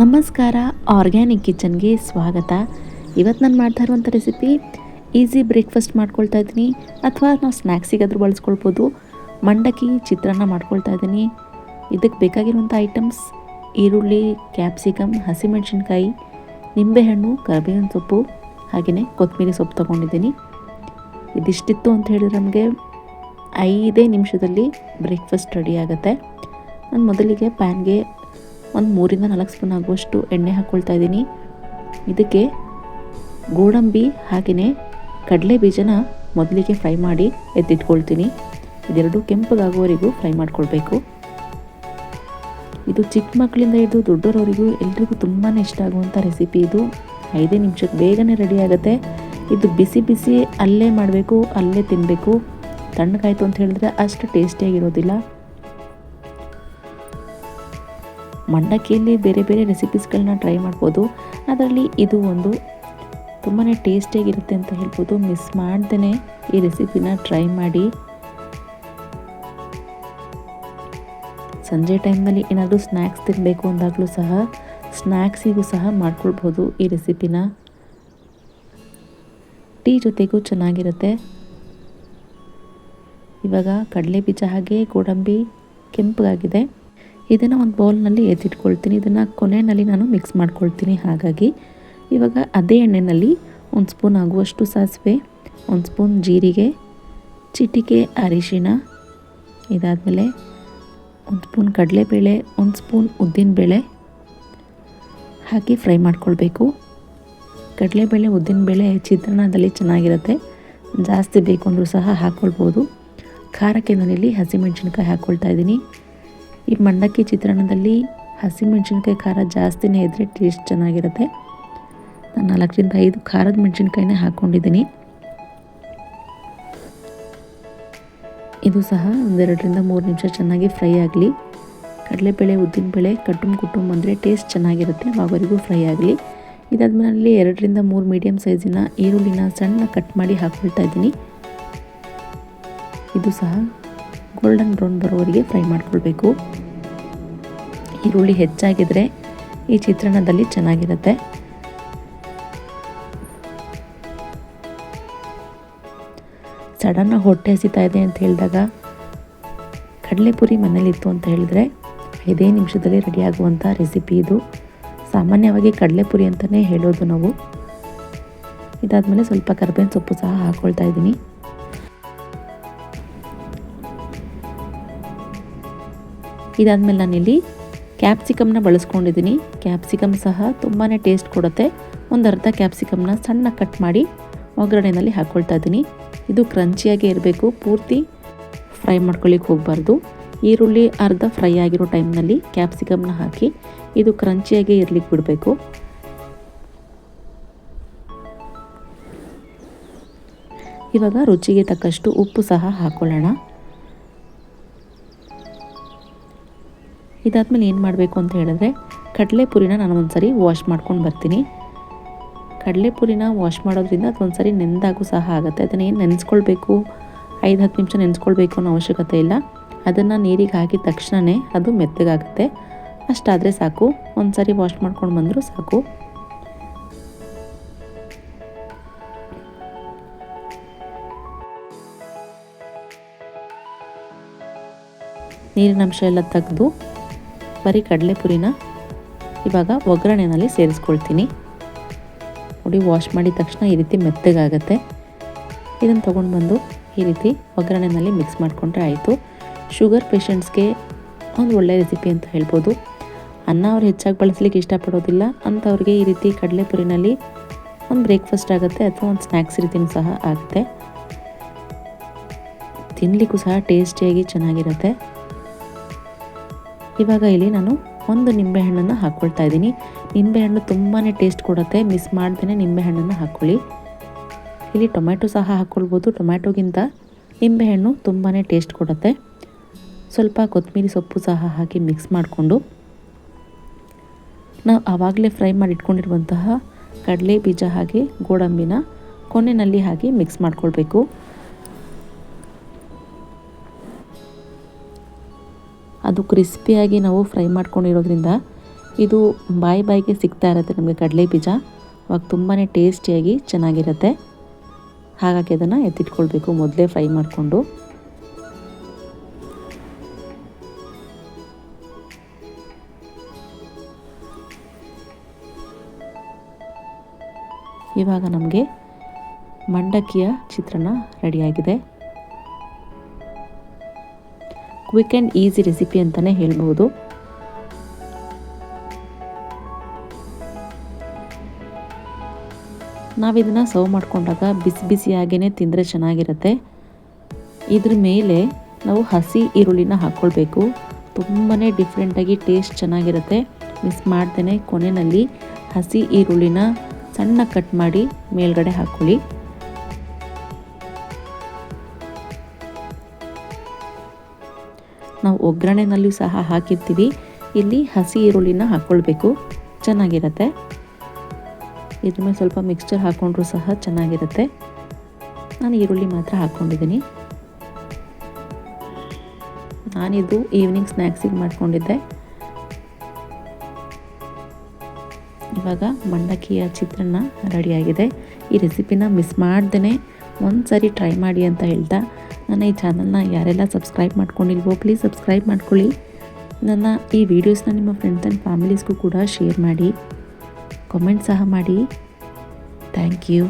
ನಮಸ್ಕಾರ, ಆರ್ಗ್ಯಾನಿಕ್ ಕಿಚನ್ಗೆ ಸ್ವಾಗತ. ಇವತ್ತು ನಾನು ಮಾಡ್ತಾ ಇರುವಂಥ ರೆಸಿಪಿ, ಈಸಿ ಬ್ರೇಕ್ಫಾಸ್ಟ್ ಮಾಡ್ಕೊಳ್ತಾ ಇದ್ದೀನಿ. ಅಥವಾ ನಾವು ಸ್ನ್ಯಾಕ್ಸಿಗಾದರೂ ಬಳಸ್ಕೊಳ್ಬೋದು. ಮಂಡಕ್ಕಿ, ಚಿತ್ರಾನ್ನ ಮಾಡ್ಕೊಳ್ತಾ ಇದ್ದೀನಿ. ಇದಕ್ಕೆ ಬೇಕಾಗಿರುವಂಥ ಐಟಮ್ಸ್, ಈರುಳ್ಳಿ ಕ್ಯಾಪ್ಸಿಕಮ್ ಹಸಿಮೆಣಸಿನ್ಕಾಯಿ, ನಿಂಬೆಹಣ್ಣು, ಕರಿಬೇವಿನ ಸೊಪ್ಪು ಹಾಗೆಯೇ ಕೊತ್ತಂಬರಿ ಸೊಪ್ಪು ತೊಗೊಂಡಿದ್ದೀನಿ. ಇದಿಷ್ಟಿತ್ತು ಅಂತ ಹೇಳಿದ್ರೆ ನಮಗೆ ಐದೇ ನಿಮಿಷದಲ್ಲಿ ಬ್ರೇಕ್ಫಾಸ್ಟ್ ರೆಡಿ ಆಗುತ್ತೆ. ನಾನು ಮೊದಲಿಗೆ ಪ್ಯಾನ್ಗೆ ಒಂದು ಮೂರಿಂದ ನಾಲ್ಕು ಸ್ಪೂನ್ ಆಗುವಷ್ಟು ಎಣ್ಣೆ ಹಾಕ್ಕೊಳ್ತಾ ಇದ್ದೀನಿ. ಇದಕ್ಕೆ ಗೋಡಂಬಿ ಹಾಗೆಯೇ ಕಡಲೆ ಬೀಜನ ಮೊದಲಿಗೆ ಫ್ರೈ ಮಾಡಿ ಎತ್ತಿಟ್ಕೊಳ್ತೀನಿ. ಇದೆರಡು ಕೆಂಪಗಾಗುವವರೆಗೂ ಫ್ರೈ ಮಾಡ್ಕೊಳ್ಬೇಕು. ಇದು ಚಿಕ್ಕ ಮಕ್ಕಳಿಂದ ಹಿಡಿದು ದೊಡ್ಡವರವರಿಗೂ ಎಲ್ರಿಗೂ ತುಂಬಾ ಇಷ್ಟ ಆಗುವಂಥ ರೆಸಿಪಿ ಇದು. ಐದೇ ನಿಮಿಷಕ್ಕೆ ಬೇಗನೆ ರೆಡಿ ಆಗುತ್ತೆ. ಇದು ಬಿಸಿ ಬಿಸಿ ಅಲ್ಲೇ ಮಾಡಬೇಕು, ಅಲ್ಲೇ ತಿನ್ನಬೇಕು ತಣ್ಣಗಾಯಿತು ಅಂತ ಹೇಳಿದ್ರೆ ಅಷ್ಟು ಟೇಸ್ಟಿಯಾಗಿರೋದಿಲ್ಲ. ಮಂಡಕ್ಕಿಯಲ್ಲಿ ಬೇರೆ ಬೇರೆ ರೆಸಿಪೀಸ್ಗಳನ್ನ ಟ್ರೈ ಮಾಡ್ಬೋದು. ಅದರಲ್ಲಿ ಇದು ಒಂದು ತುಂಬಾ ಟೇಸ್ಟಿಯಾಗಿರುತ್ತೆ ಅಂತ ಹೇಳ್ಬೋದು. ಮಿಸ್ ಮಾಡ್ದೇ ಈ ರೆಸಿಪಿನ ಟ್ರೈ ಮಾಡಿ. ಸಂಜೆ ಟೈಮ್ನಲ್ಲಿ ಏನಾದರೂ ಸ್ನ್ಯಾಕ್ಸ್ ತಿನ್ನಬೇಕು ಅಂದಾಗಲೂ ಸಹ ಸ್ನ್ಯಾಕ್ಸಿಗೂ ಸಹ ಮಾಡ್ಕೊಳ್ಬೋದು ಈ ರೆಸಿಪಿನ. ಟೀ ಜೊತೆಗೂ ಚೆನ್ನಾಗಿರುತ್ತೆ. ಇವಾಗ ಕಡಲೆ ಬೀಜ ಹಾಗೆ ಗೋಡಂಬಿ ಕೆಂಪಗಾಗಿದೆ. ಇದನ್ನು ಒಂದು ಬೌಲ್ನಲ್ಲಿ ಎದ್ದಿಟ್ಕೊಳ್ತೀನಿ ಇದನ್ನು ಕೊನೆಯಲ್ಲಿ ನಾನು ಮಿಕ್ಸ್ ಮಾಡ್ಕೊಳ್ತೀನಿ. ಹಾಗಾಗಿ ಇವಾಗ ಅದೇ ಎಣ್ಣೆಯಲ್ಲಿ ಒಂದು ಸ್ಪೂನ್ ಆಗುವಷ್ಟು ಸಾಸಿವೆ, ಒಂದು ಸ್ಪೂನ್ ಜೀರಿಗೆ, ಚಿಟಿಕೆ ಅರಿಶಿನ ಇದಾದಮೇಲೆ ಒಂದು ಸ್ಪೂನ್ ಕಡಲೆಬೇಳೆ, ಒಂದು ಸ್ಪೂನ್ ಉದ್ದಿನಬೇಳೆ ಹಾಕಿ ಫ್ರೈ ಮಾಡ್ಕೊಳ್ಬೇಕು. ಕಡಲೆಬೇಳೆ, ಉದ್ದಿನಬೇಳೆ ಚಿತ್ರಾನ್ನದಲ್ಲಿ ಚೆನ್ನಾಗಿರುತ್ತೆ. ಜಾಸ್ತಿ ಬೇಕು ಅಂದರೂ ಸಹ ಹಾಕ್ಕೊಳ್ಬೋದು ಖಾರಕ್ಕೆ ನಾನಿಲ್ಲಿ ಹಸಿಮೆಣಸಿನ್ಕಾಯಿ ಹಾಕ್ಕೊಳ್ತಾ ಇದ್ದೀನಿ. ಈ ಮಂಡಕ್ಕಿ ಚಿತ್ರಾನ್ನದಲ್ಲಿ ಹಸಿಮೆಣ್ಸಿನ್ಕಾಯಿ ಖಾರ ಜಾಸ್ತಿನೇ ಇದ್ದರೆ ಟೇಸ್ಟ್ ಚೆನ್ನಾಗಿರುತ್ತೆ. ನಾನು ನಾಲ್ಕರಿಂದ ಐದು ಖಾರದ ಮೆಣಸಿನ್ಕಾಯಿನೇ ಹಾಕ್ಕೊಂಡಿದ್ದೀನಿ ಇದು ಸಹ ಒಂದೆರಡರಿಂದ ಮೂರು ನಿಮಿಷ ಚೆನ್ನಾಗಿ ಫ್ರೈ ಆಗಲಿ. ಕಡಲೆಬೇಳೆ, ಉದ್ದಿನಬೇಳೆ ಕಟ್ಟುಮ್ ಕುಟುಂಬ ಅಂದರೆ ಟೇಸ್ಟ್ ಚೆನ್ನಾಗಿರುತ್ತೆ ಆವರೆಗೂ ಫ್ರೈ ಆಗಲಿ. ಇದಾದ್ಮೇಲೆ ಎರಡರಿಂದ ಮೂರು ಮೀಡಿಯಮ್ ಸೈಜಿನ ಈರುಳ್ಳಿನ ಸಣ್ಣ ಕಟ್ ಮಾಡಿ ಹಾಕ್ಕೊಳ್ತಾ ಇದ್ದೀನಿ. ಇದು ಸಹ ಗೋಲ್ಡನ್ ಬ್ರೌನ್ ಬರೋವರೆಗೆ ಫ್ರೈ ಮಾಡ್ಕೊಳ್ಬೇಕು. ಈರುಳ್ಳಿ ಹೆಚ್ಚಾಗಿದ್ರೆ ಈ ಚಿತ್ರಣದಲ್ಲಿ ಚೆನ್ನಾಗಿರುತ್ತೆ. ಸಡನ್ನ ಹೊಟ್ಟೆ ಹಸಿತಾ ಇದೆ ಅಂತ ಹೇಳಿದಾಗ ಕಡಲೆಪುರಿ ಮನೇಲಿತ್ತು ಅಂತ ಹೇಳಿದ್ರೆ ಐದೇ ನಿಮಿಷದಲ್ಲಿ ರೆಡಿ ಆಗುವಂಥ ರೆಸಿಪಿ ಇದು. ಸಾಮಾನ್ಯವಾಗಿ ಕಡಲೆಪುರಿ ಅಂತಲೇ ಹೇಳೋದು ನಾವು. ಇದಾದಮೇಲೆ ಸ್ವಲ್ಪ ಕರ್ಬೇವಿನ ಸೊಪ್ಪು ಸಹ ಹಾಕ್ಕೊಳ್ತಾ ಇದ್ದೀನಿ. ಇದಾದಮೇಲೆ ನಾನಿಲ್ಲಿ ಕ್ಯಾಪ್ಸಿಕಮ್ನ ಬಳಸ್ಕೊಂಡಿದ್ದೀನಿ. ಕ್ಯಾಪ್ಸಿಕಮ್ ಸಹ ತುಂಬಾ ಟೇಸ್ಟ್ ಕೊಡುತ್ತೆ. ಒಂದು ಅರ್ಧ ಕ್ಯಾಪ್ಸಿಕಮ್ನ ಸಣ್ಣ ಕಟ್ ಮಾಡಿ ಒಗ್ಗರಣೆಯಲ್ಲಿ ಹಾಕ್ಕೊಳ್ತಾ ಇದ್ದೀನಿ. ಇದು ಕ್ರಂಚಿಯಾಗಿ ಇರಬೇಕು. ಪೂರ್ತಿ ಫ್ರೈ ಮಾಡ್ಕೊಳ್ಳಿಕ್ಕೆ ಹೋಗಬಾರ್ದು. ಈರುಳ್ಳಿ ಅರ್ಧ ಫ್ರೈ ಆಗಿರೋ ಟೈಮ್ನಲ್ಲಿ ಕ್ಯಾಪ್ಸಿಕಮ್ನ ಹಾಕಿ ಇದು ಕ್ರಂಚಿಯಾಗಿ ಇರಲಿಕ್ಕೆ ಬಿಡಬೇಕು. ಇವಾಗ ರುಚಿಗೆ ತಕ್ಕಷ್ಟು ಉಪ್ಪು ಸಹ ಹಾಕ್ಕೊಳ್ಳೋಣ ಇದಾದ್ಮೇಲೆ ಏನು ಮಾಡಬೇಕು ಅಂತ ಹೇಳಿದ್ರೆ, ಕಡಲೆಪುರಿನ ನಾನು ಒಂದ್ಸರಿ ವಾಶ್ ಮಾಡ್ಕೊಂಡು ಬರ್ತೀನಿ. ಕಡಲೆಪುರಿನ ವಾಶ್ ಮಾಡೋದ್ರಿಂದ ಅದು ಒಂದ್ಸರಿ ನೆಂದಾಗೂ ಸಹ ಆಗುತ್ತೆ. ಅದನ್ನು ಏನು ನೆನೆಸ್ಕೊಳ್ಬೇಕು? ಐದು, ಹತ್ತು ನಿಮಿಷ ನೆನೆಸ್ಕೊಳ್ಬೇಕು ಅನ್ನೋ ಅವಶ್ಯಕತೆ ಇಲ್ಲ. ಅದನ್ನು ನೀರಿಗೆ ಹಾಕಿದ ತಕ್ಷಣವೇ ಅದು ಮೆತ್ತಗಾಗುತ್ತೆ. ಅಷ್ಟಾದರೆ ಸಾಕು. ಒಂದು ಸರಿ ವಾಶ್ ಮಾಡ್ಕೊಂಡು ಬಂದರೂ ಸಾಕು. ನೀರಿನ ಅಂಶ ಎಲ್ಲ ತೆಗೆದು ಬರೀ ಕಡಲೆಪುರಿನ ಇವಾಗ ಒಗ್ಗರಣೆನಲ್ಲಿ ಸೇರಿಸ್ಕೊಳ್ತೀನಿ. ನೋಡಿ ವಾಶ್ ಮಾಡಿದ ತಕ್ಷಣ ಈ ರೀತಿ ಮೆತ್ತಗಾಗತ್ತೆ. ಇದನ್ನು ತೊಗೊಂಡು ಬಂದು ಈ ರೀತಿ ಒಗ್ಗರಣೆನಲ್ಲಿ ಮಿಕ್ಸ್ ಮಾಡಿಕೊಂಡ್ರೆ ಆಯಿತು. ಶುಗರ್ ಪೇಷಂಟ್ಸ್ಗೆ ಒಂದು ಒಳ್ಳೆಯ ರೆಸಿಪಿ ಅಂತ ಹೇಳ್ಬೋದು. ಅನ್ನ ಅವ್ರು ಹೆಚ್ಚಾಗಿ ಬಳಸಲಿಕ್ಕೆ ಇಷ್ಟಪಡೋದಿಲ್ಲ. ಅಂಥವ್ರಿಗೆ ಈ ರೀತಿ ಕಡಲೆಪುರಿನಲ್ಲಿ ಒಂದು ಬ್ರೇಕ್ಫಾಸ್ಟ್ ಆಗುತ್ತೆ ಅಥವಾ ಒಂದು ಸ್ನ್ಯಾಕ್ಸ್ ರೀತಿನೂ ಸಹ ಆಗುತ್ತೆ. ತಿನ್ನಲಿಕ್ಕೂ ಸಹ ಟೇಸ್ಟಿಯಾಗಿ ಚೆನ್ನಾಗಿರುತ್ತೆ. ಇವಾಗ ಇಲ್ಲಿ ನಾನು ಒಂದು ನಿಂಬೆಹಣ್ಣನ್ನು ಹಾಕ್ಕೊಳ್ತಾ ಇದ್ದೀನಿ. ನಿಂಬೆಹಣ್ಣು ತುಂಬಾ ಟೇಸ್ಟ್ ಕೊಡುತ್ತೆ. ಮಿಸ್ ಮಾಡ್ದೇ ನಿಂಬೆಹಣ್ಣನ್ನು ಹಾಕ್ಕೊಳ್ಳಿ ಇಲ್ಲಿ ಟೊಮ್ಯಾಟೊ ಸಹ ಹಾಕ್ಕೊಳ್ಬೋದು ಟೊಮ್ಯಾಟೊಗಿಂತ ನಿಂಬೆಹಣ್ಣು ತುಂಬಾ ಟೇಸ್ಟ್ ಕೊಡುತ್ತೆ. ಸ್ವಲ್ಪ ಕೊತ್ತಂಬರಿ ಸೊಪ್ಪು ಸಹ ಹಾಕಿ ಮಿಕ್ಸ್ ಮಾಡಿಕೊಂಡು. ನಾವು ಆವಾಗಲೇ ಫ್ರೈ ಮಾಡಿ ಇಟ್ಕೊಂಡಿರುವಂತಹ ಕಡಲೆ ಬೀಜ ಹಾಗೆ ಗೋಡಂಬಿನ ಕೊನೆಯಲ್ಲಿ ಹಾಕಿ ಮಿಕ್ಸ್ ಮಾಡ್ಕೊಳ್ಬೇಕು. ಅದು ಕ್ರಿಸ್ಪಿಯಾಗಿ ನಾವು ಫ್ರೈ ಮಾಡ್ಕೊಂಡಿರೋದ್ರಿಂದ ಇದು ಬಾಯಿ ಬಾಯಿಗೆ ಸಿಗ್ತಾ ಇರುತ್ತೆ ನಮಗೆ ಕಡಲೆ ಬೀಜ. ಅವಾಗ ತುಂಬಾ ಟೇಸ್ಟಿಯಾಗಿ ಚೆನ್ನಾಗಿರುತ್ತೆ. ಹಾಗಾಗಿ ಅದನ್ನು ಎತ್ತಿಟ್ಕೊಳ್ಬೇಕು ಮೊದಲೇ ಫ್ರೈ ಮಾಡಿಕೊಂಡು. ಇವಾಗ ನಮಗೆ ಮಂಡಕ್ಕಿಯ ಚಿತ್ರಣ ರೆಡಿಯಾಗಿದೆ ಕ್ವಿಕ್ ಆ್ಯಂಡ್ ಈಸಿ ರೆಸಿಪಿ ಅಂತಲೇ ಹೇಳ್ಬೋದು. ನಾವಿದನ್ನು ಸರ್ವ್ ಮಾಡಿಕೊಂಡಾಗ ಬಿಸಿ ಬಿಸಿಯಾಗೇ ತಿಂದರೆ ಚೆನ್ನಾಗಿರುತ್ತೆ. ಇದ್ರ ಮೇಲೆ ನಾವು ಹಸಿ ಈರುಳ್ಳಿನ ಹಾಕ್ಕೊಳ್ಬೇಕು ತುಂಬಾ ಡಿಫ್ರೆಂಟಾಗಿ ಟೇಸ್ಟ್ ಚೆನ್ನಾಗಿರುತ್ತೆ. ಮಿಸ್ ಮಾಡ್ದೇ ಕೊನೆಯಲ್ಲಿ ಹಸಿ ಈರುಳ್ಳಿನ ಸಣ್ಣ ಕಟ್ ಮಾಡಿ ಮೇಲ್ಗಡೆ ಹಾಕ್ಕೊಳ್ಳಿ ನಾವು ಒಗ್ಗರಣೆನಲ್ಲೂ ಸಹ ಹಾಕಿರ್ತೀವಿ. ಇಲ್ಲಿ ಹಸಿ ಈರುಳ್ಳಿನ ಹಾಕ್ಕೊಳ್ಬೇಕು ಚೆನ್ನಾಗಿರುತ್ತೆ. ಇದ್ರ ಮೇಲೆ ಸ್ವಲ್ಪ ಮಿಕ್ಸ್ಚರ್ ಹಾಕ್ಕೊಂಡ್ರೂ ಸಹ ಚೆನ್ನಾಗಿರುತ್ತೆ. ನಾನು ಈರುಳ್ಳಿ ಮಾತ್ರ ಹಾಕ್ಕೊಂಡಿದ್ದೀನಿ ನಾನಿದು ಈವ್ನಿಂಗ್ ಸ್ನ್ಯಾಕ್ಸಿಗೆ ಮಾಡ್ಕೊಂಡಿದ್ದೆ. ಇವಾಗ ಮಂಡಕ್ಕಿಯ ಚಿತ್ರಾನ್ನ ರೆಡಿಯಾಗಿದೆ ಈ ರೆಸಿಪಿನ ಮಿಸ್ ಮಾಡ್ದೇ ಒಂದು ಸರಿ ಟ್ರೈ ಮಾಡಿ ಅಂತ ಹೇಳ್ತಾ ನನ್ನ ಈ ಚಾನಲ್ನ ಯಾರೆಲ್ಲ ಸಬ್ಸ್ಕ್ರೈಬ್ ಮಾಡ್ಕೊಂಡಿಲ್ವೋ ಪ್ಲೀಸ್ ಸಬ್ಸ್ಕ್ರೈಬ್ ಮಾಡ್ಕೊಳ್ಳಿ. ನನ್ನ ಈ ವಿಡಿಯೋಸ್ನ ನಿಮ್ಮ ಫ್ರೆಂಡ್ಸ್ ಆ್ಯಂಡ್ ಫ್ಯಾಮಿಲೀಸ್ಗೂ ಕೂಡ ಶೇರ್ ಮಾಡಿ ಕಾಮೆಂಟ್ ಸಹ ಮಾಡಿ. Thank you